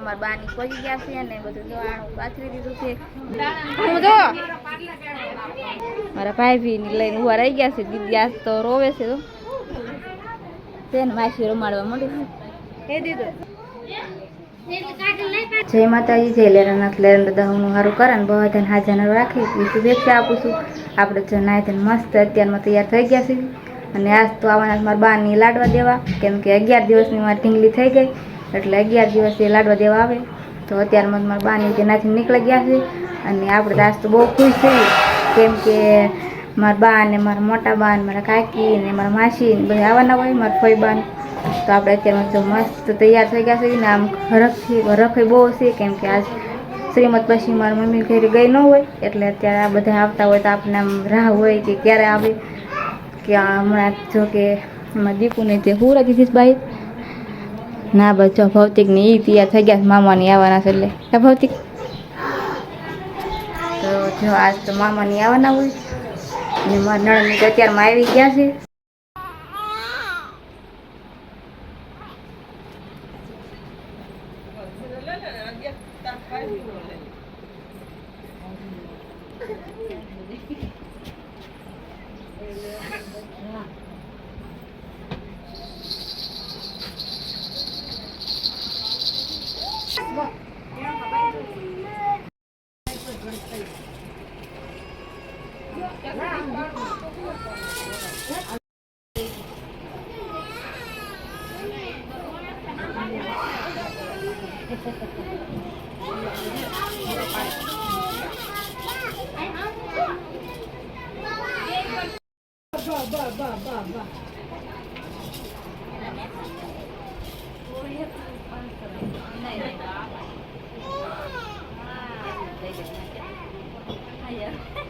અમારા બાની પહોંચી ગયા છે અને બધું દવાણું પાથરી દીધું છે. હું જો મારા ભાઈ ભી લઈને ઊભા રહી ગયા છે. દીદી આજ તો રોવે છે તો તેને માસી રમાડવા માંડી એ જય માતાજી જય લેરાનાથ લેરન હું સારું કરે ને બધાને હાજર રાખી. એ શુભેચ્છા આપું છું. આપણે જો નાય મસ્ત અત્યારમાં તૈયાર થઈ ગયા છે. અને આજ તો આવવાના મારા બાની લાડવા દેવા. કેમ કે અગિયાર દિવસની મારી ઢીંગલી થઈ ગઈ. એટલે અગિયાર દિવસ એ લાડવા દેવા આવે. તો અત્યારમાં મારા બાની તેનાથી નીકળી ગયા છે. અને આપણે આજ તો બહુ ખુશ થઈ કેમ કે મારા બા ને મારા મોટા બા ને મારા કાકી ને મારા માસી ને બધા આવવાના હોય, મારા ફોઈ બા તો આપણે અત્યારમાં જો મસ્ત તૈયાર થઈ ગયા છે. ને આમ રખી રખઈ બહુ છે. કેમ કે આજ શ્રીમદ પછી મારા મમ્મી ઘરે ગઈ ન હોય, એટલે અત્યારે આ બધા આવતા હોય તો આપણને આમ રાહ હોય કે ક્યારે આવે. કે હમણાં જો કે દીકુને તે રાખી દીધી બાઈ ના જો ભૌતિકને એ તૈયાર થઈ ગયા છે મામાની આવવાના છે એટલે. ભૌતિક? તો જો આજ તો મામાની આવવાના હોય. ને મારા તો અત્યારમાં આવી ગયા છે. Yeah.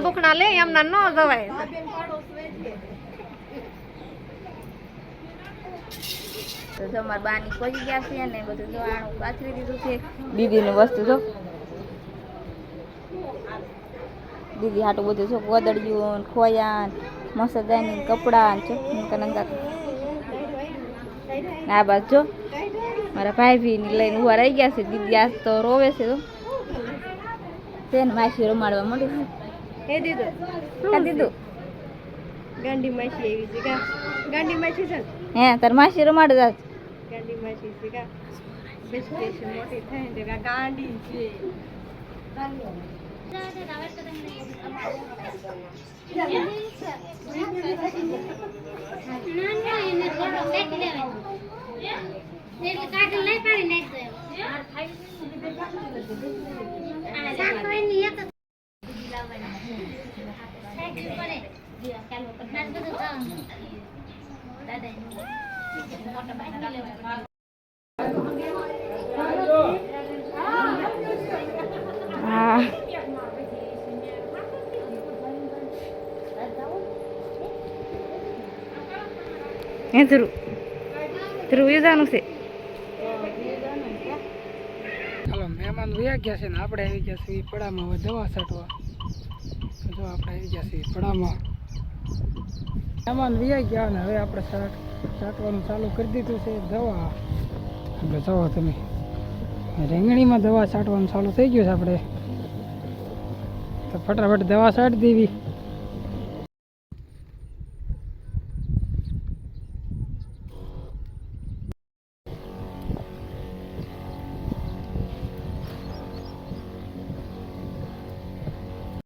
દુખણા બુખણા લે એમના ન જવાય. તો જો મારા બાની પહોંચી ગયા છે ને બધું દવાણું પાથરી દીધું છે. દીદીની વસ્તુ જો. દીદી હાટું બધું જો ગોદડિયું ને ખોયા મસદાની ને કપડાં જો ને આ બાજુ જો મારા ભાઈ ભી લઈને ઊભા રહી ગયા છે. દીદી આજ તો રોવે છે તો તેને માસી રમાડવા માંડી એ દીધું. કા દીધું. ગાંડી માસી એવી છે કા? ગાંડી માસી છે હે તાર માસી રમાડ જાત ગાંડી માસી છે કા? બેસ બેસ મોટી થાય ને કા? ગાંડી છે. હા હે ધ્રુવ. ધ્રુવ જાણું છે. ચાલો મહેમાન રહ્યા ગયા છે ને, આપણે આવી ગયા છીએ પડામાં, હવે દવા છાંટવા તો આપણે આવી છીએ પડામાં સામાન વ્યાઈ ગયા ને હવે આપણે શાક છાંટવાનું ચાલુ કરી દીધું છે, દવા. એટલે જાઓ તમે રીંગણીમાં દવા છાંટવાનું ચાલુ થઈ ગયું છે આપણે. તો ફટાફટ દવા છાંટી દેવી.